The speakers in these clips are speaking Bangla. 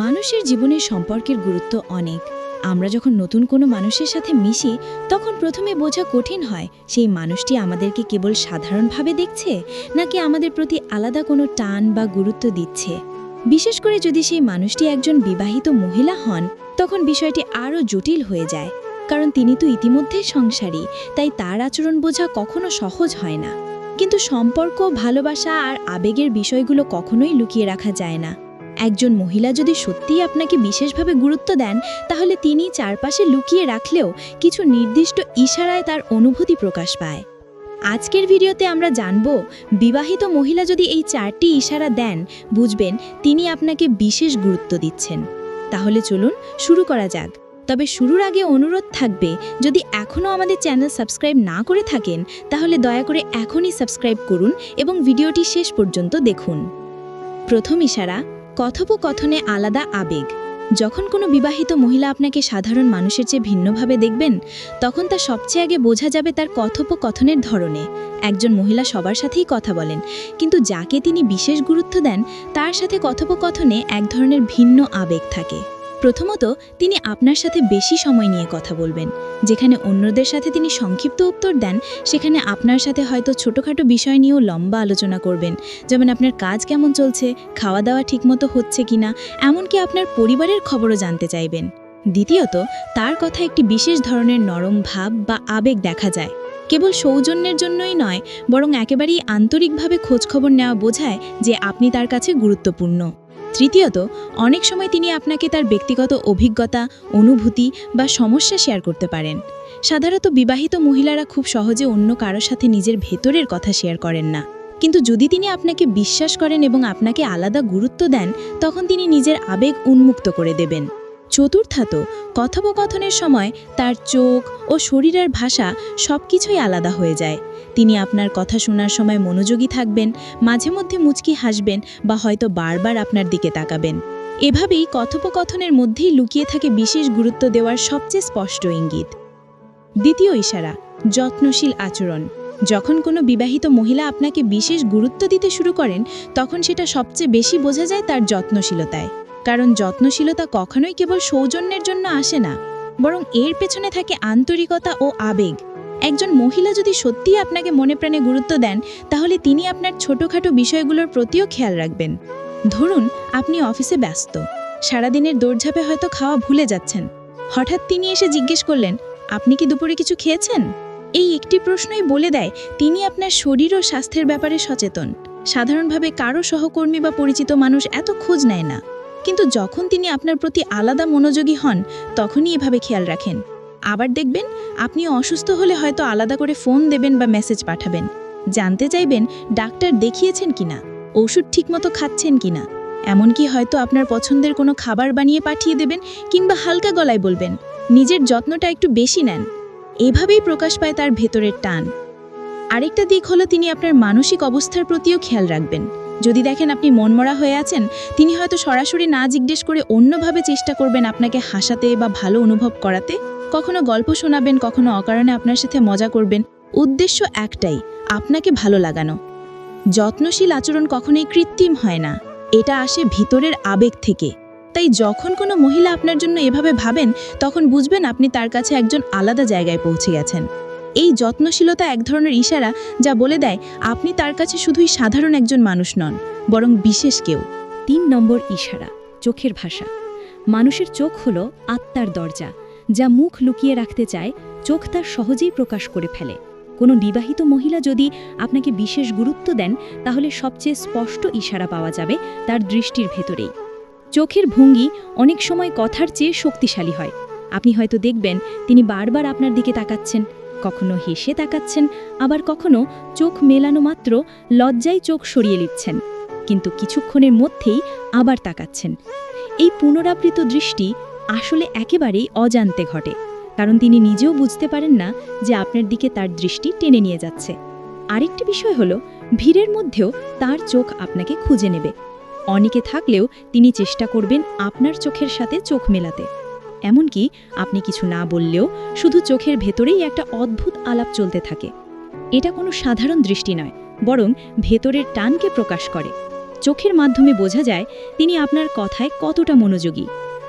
মানুষের জীবনে সম্পর্কের গুরুত্ব অনেক। আমরা যখন নতুন কোনো মানুষের সাথে মিশি, তখন প্রথমে বোঝা কঠিন হয়, সেই মানুষটি আমাদেরকে কেবল সাধারণভাবে দেখছে, নাকি আমাদের প্রতি আলাদা কোনো টান বা গুরুত্ব দিচ্ছে? বিশেষ করে যদি সেই মানুষটি একজন বিবাহিত মহিলা হন, তখন বিষয়টি আরও জটিল হয়ে যায়, কারণ তিনি তো ইতিমধ্যে সংসারী, তাই তার আচরণ বোঝা কখনো সহজ হয় না। কিন্তু সম্পর্ক, ভালোবাসা আর আবেগের বিষয়গুলো কখনোই লুকিয়ে রাখা যায় না। একজন মহিলা যদি সত্যিই আপনাকে বিশেষভাবে গুরুত্ব দেন, তাহলে তিনি চারপাশে লুকিয়ে রাখলেও কিছু নির্দিষ্ট ইশারায় তার অনুভূতি প্রকাশ পায়। আজকের ভিডিওতে আমরা জানব, বিবাহিত মহিলা যদি এই চারটি ইশারা দেন, বুঝবেন তিনি আপনাকে বিশেষ গুরুত্ব দিচ্ছেন। তাহলে চলুন শুরু করা যাক। তবে শুরুর আগে অনুরোধ থাকবে, যদি এখনও আমাদের চ্যানেল সাবস্ক্রাইব না করে থাকেন, তাহলে দয়া করে এখনই সাবস্ক্রাইব করুন এবং ভিডিওটি শেষ পর্যন্ত দেখুন। প্রথম ইশারা কথোপকথনে আলাদা আবেগ। যখন কোনো বিবাহিত মহিলা আপনাকে সাধারণ মানুষের চেয়ে ভিন্নভাবে দেখবেন, তখন তা সবচেয়ে আগে বোঝা যাবে তার কথোপকথনের ধরনে। একজন মহিলা সবার সাথেই কথা বলেন, কিন্তু যাকে তিনি বিশেষ গুরুত্ব দেন, তার সাথে কথোপকথনে এক ধরনের ভিন্ন আবেগ থাকে। প্রথমত, তিনি আপনার সাথে বেশি সময় নিয়ে কথা বলবেন। যেখানে অন্যদের সাথে তিনি সংক্ষিপ্ত উত্তর দেন, সেখানে আপনার সাথে হয়তো ছোটোখাটো বিষয় নিয়েও লম্বা আলোচনা করবেন। যেমন আপনার কাজ কেমন চলছে খাওয়া দাওয়া ঠিকমতো হচ্ছে কি না এমনকি আপনার পরিবারের খবরও জানতে চাইবেন। দ্বিতীয়ত, তার কথা একটি বিশেষ ধরনের নরম ভাব বা আবেগ দেখা যায়। কেবল সৌজন্যের জন্যই নয়, বরং একেবারেই আন্তরিকভাবে খোঁজখবর নেওয়া বোঝায় যে আপনি তার কাছে গুরুত্বপূর্ণ। তৃতীয়ত, অনেক সময় তিনি আপনাকে তার ব্যক্তিগত অভিজ্ঞতা, অনুভূতি বা সমস্যা শেয়ার করতে পারেন। সাধারণত বিবাহিত মহিলারা খুব সহজে অন্য কারও সাথে নিজের ভেতরের কথা শেয়ার করেন না। কিন্তু যদি তিনি আপনাকে বিশ্বাস করেন এবং আপনাকে আলাদা গুরুত্ব দেন, তখন তিনি নিজের আবেগ উন্মুক্ত করে দেবেন। চতুর্থাত কথোপকথনের সময় তার চোখ ও শরীরের ভাষা সব কিছুই আলাদা হয়ে যায়। তিনি আপনার কথা শোনার সময় মনোযোগী থাকবেন, মাঝে মধ্যে মুচকি হাসবেন বা হয়তো বারবার আপনার দিকে তাকাবেন। এভাবেই কথোপকথনের মধ্যেই লুকিয়ে থাকে বিশেষ গুরুত্ব দেওয়ার সবচেয়ে স্পষ্ট ইঙ্গিত। দ্বিতীয় ইশারা, যত্নশীল আচরণ। যখন কোনো বিবাহিত মহিলা আপনাকে বিশেষ গুরুত্ব দিতে শুরু করেন, তখন সেটা সবচেয়ে বেশি বোঝা যায় তার যত্নশীলতায়। কারণ যত্নশীলতা কখনোই কেবল সৌজন্যের জন্য আসে না, বরং এর পেছনে থাকে আন্তরিকতা ও আবেগ। একজন মহিলা যদি সত্যিই আপনাকে মনে প্রাণে গুরুত্ব দেন, তাহলে তিনি আপনার ছোটোখাটো বিষয়গুলোর প্রতিও খেয়াল রাখবেন। ধরুন, আপনি অফিসে ব্যস্ত। সারাদিনের দৌড়ঝাঁপে হয়তো খাওয়া ভুলে যাচ্ছেন। হঠাৎ তিনি এসে জিজ্ঞেস করলেন, আপনি কি দুপুরে কিছু খেয়েছেন? এই একটি প্রশ্নই বলে দেয়, তিনি আপনার শরীর ও স্বাস্থ্যের ব্যাপারে সচেতন। সাধারণভাবে কারও সহকর্মী বা পরিচিত মানুষ এত খোঁজ নেয় না। কিন্তু যখন তিনি আপনার প্রতি আলাদা মনোযোগী হন, তখনই এভাবে খেয়াল রাখেন। আবার দেখবেন আপনি অসুস্থ হলে হয়তো আলাদা করে ফোন দেবেন বা মেসেজ পাঠাবেন। জানতে চাইবেন, ডাক্তার দেখিয়েছেন কিনা? ওষুধ ঠিকমতো খাচ্ছেন কিনা? এমনকি হয়তো আপনার পছন্দের কোনো খাবার বানিয়ে পাঠিয়ে দেবেন কিংবা হালকা গলায় বলবেন, নিজের যত্নটা একটু বেশি নেন। এভাবেই প্রকাশ পায় তার ভেতরের টান। আরেকটা দিক হলো তিনি আপনার মানসিক অবস্থার প্রতিও খেয়াল রাখবেন। যদি দেখেন আপনি মনমরা হয়ে আছেন, তিনি হয়তো সরাসরি না জিজ্ঞেস করে অন্যভাবে চেষ্টা করবেন আপনাকে হাসাতে বা ভালো অনুভব করাতে। কখনো গল্প শোনাবেন, কখনো অকারণে আপনার সাথে মজা করবেন। উদ্দেশ্য একটাই, আপনাকে ভালো লাগানো। যত্নশীল আচরণ কখনোই কৃত্রিম হয় না। এটা আসে ভিতরের আবেগ থেকে। তাই যখন কোনো মহিলা আপনার জন্য এভাবে ভাবেন, তখন বুঝবেন আপনি তার কাছে একজন আলাদা জায়গায় পৌঁছে গেছেন। এই যত্নশীলতা এক ধরনের ইশারা যা বলে দেয় আপনি তার কাছে শুধুই সাধারণ একজন মানুষ নন, বরং বিশেষ কেউ। তিন নম্বর ইশারা, চোখের ভাষা। মানুষের চোখ হল আত্মার দরজা, যা মুখ লুকিয়ে রাখতে চায়, চোখ তার সহজেই প্রকাশ করে ফেলে। কোনো বিবাহিত মহিলা যদি আপনাকে বিশেষ গুরুত্ব দেন, তাহলে সবচেয়ে স্পষ্ট ইশারা পাওয়া যাবে তার দৃষ্টির ভেতরেই। চোখের ভঙ্গি অনেক সময় কথার চেয়ে শক্তিশালী হয়। আপনি হয়তো দেখবেন তিনি বারবার আপনার দিকে তাকাচ্ছেন। কখনো হেসে তাকাচ্ছেন, আবার কখনো চোখ মেলানো মাত্র লজ্জায় চোখ সরিয়ে নিচ্ছেন, কিন্তু কিছুক্ষণের মধ্যেই আবার তাকাচ্ছেন। এই পুনরাবৃত দৃষ্টি আসলে একেবারেই অজান্তে ঘটে, কারণ তিনি নিজেও বুঝতে পারেন না যে আপনার দিকে তার দৃষ্টি টেনে নিয়ে যাচ্ছে। আরেকটি বিষয় হলো, ভিড়ের মধ্যেও তার চোখ আপনাকে খুঁজে নেবে। অনেকে থাকলেও তিনি চেষ্টা করবেন আপনার চোখের সাথে চোখ মেলাতে। এমনকি আপনি কিছু না বললেও শুধু চোখের ভেতরেই একটা অদ্ভুত আলাপ চলতে থাকে। এটা কোনো সাধারণ দৃষ্টি নয়, বরং ভেতরের টানকে প্রকাশ করে। চোখের মাধ্যমে বোঝা যায় তিনি আপনার কথায় কতটা মনোযোগী।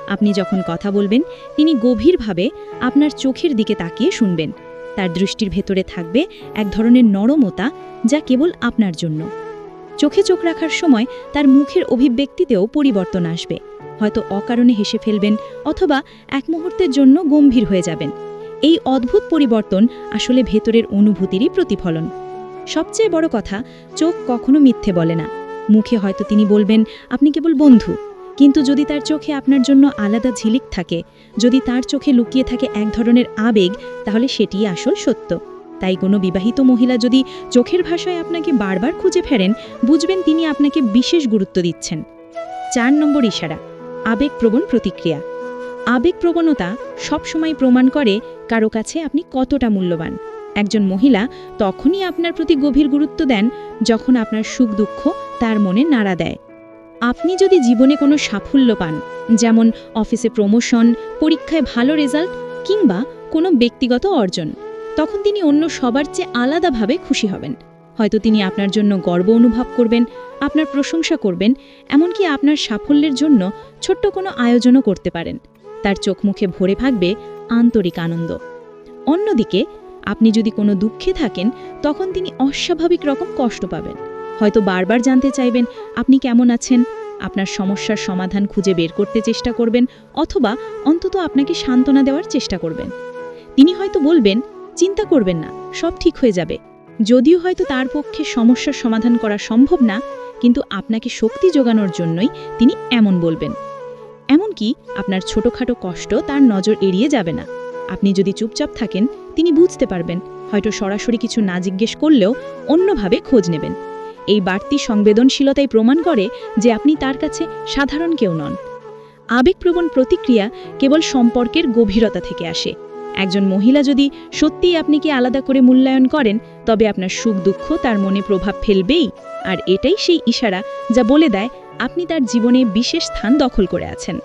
আপনি যখন কথা বলবেন, তিনি গভীরভাবে আপনার চোখের দিকে তাকিয়ে শুনবেন। তার দৃষ্টির ভেতরে থাকবে এক ধরনের নরমতা যা কেবল আপনার জন্য। চোখে চোখ রাখার সময় তার মুখের অভিব্যক্তিতেও পরিবর্তন আসবে। হয়তো অকারণে হেসে ফেলবেন অথবা এক মুহূর্তের জন্য গম্ভীর হয়ে যাবেন। এই অদ্ভুত পরিবর্তন আসলে ভেতরের অনুভূতিরই প্রতিফলন। সবচেয়ে বড় কথা, চোখ কখনো মিথ্যে বলে না। মুখে হয়তো তিনি বলবেন, আপনি কেবল বন্ধু। কিন্তু যদি তার চোখে আপনার জন্য আলাদা ঝিলিক থাকে, যদি তার চোখে লুকিয়ে থাকে এক ধরনের আবেগ, তাহলে সেটিই আসল সত্য। তাই কোনো বিবাহিত মহিলা যদি চোখের ভাষায় আপনাকে বারবার খুঁজে ফেরেন, বুঝবেন তিনি আপনাকে বিশেষ গুরুত্ব দিচ্ছেন। চার নম্বর ইশারা আবেগপ্রবণ প্রতিক্রিয়া। আবেগপ্রবণতা সবসময় প্রমাণ করে কারও কাছে আপনি কতটা মূল্যবান। একজন মহিলা তখনই আপনার প্রতি গভীর গুরুত্ব দেন যখন আপনার সুখ দুঃখ তার মনে নাড়া দেয়। আপনি যদি জীবনে কোনো সাফল্য পান, যেমন অফিসে প্রমোশন, পরীক্ষায় ভালো রেজাল্ট কিংবা কোনো ব্যক্তিগত অর্জন, তখন তিনি অন্য সবার চেয়ে আলাদাভাবে খুশি হবেন। হয়তো তিনি আপনার জন্য গর্ব অনুভব করবেন, আপনার প্রশংসা করবেন, এমনকি আপনার সাফল্যের জন্য ছোট্ট কোনো আয়োজনও করতে পারেন। তার চোখ মুখে ভরে থাকবে আন্তরিক আনন্দ। অন্যদিকে, আপনি যদি কোনো দুঃখে থাকেন, তখন তিনি অস্বাভাবিক রকম কষ্ট পাবেন। হয়তো বারবার জানতে চাইবেন, আপনি কেমন আছেন? আপনার সমস্যার সমাধান খুঁজে বের করতে চেষ্টা করবেন, অথবা অন্তত আপনাকে সান্ত্বনা দেওয়ার চেষ্টা করবেন। তিনি হয়তো বলবেন, চিন্তা করবেন না, সব ঠিক হয়ে যাবে। যদিও হয়তো তার পক্ষে সমস্যার সমাধান করা সম্ভব না, কিন্তু আপনাকে শক্তি যোগানোর জন্যই তিনি এমন বলবেন। এমনকি আপনার ছোটখাটো কষ্ট তার নজর এড়িয়ে যাবে না। আপনি যদি চুপচাপ থাকেন, তিনি বুঝতে পারবেন, হয়তো সরাসরি কিছু না জিজ্ঞেস করলেও অন্যভাবে খোঁজ নেবেন। এই বাড়তি সংবেদনশীলতাই প্রমাণ করে যে আপনি তার কাছে সাধারণ কেউ নন। আবেগপ্রবণ প্রতিক্রিয়া কেবল সম্পর্কের গভীরতা থেকে আসে। একজন মহিলা যদি সত্যিই কি আলাদা করে মূল্যায়ন করেন, তবে আপনার সুখ দুঃখ তার মনে প্রভাব ফেলবেই। আর এটাই সেই ইশারা যা বলে দেয়, আপনি তার জীবনে বিশেষ স্থান দখল করে আছেন।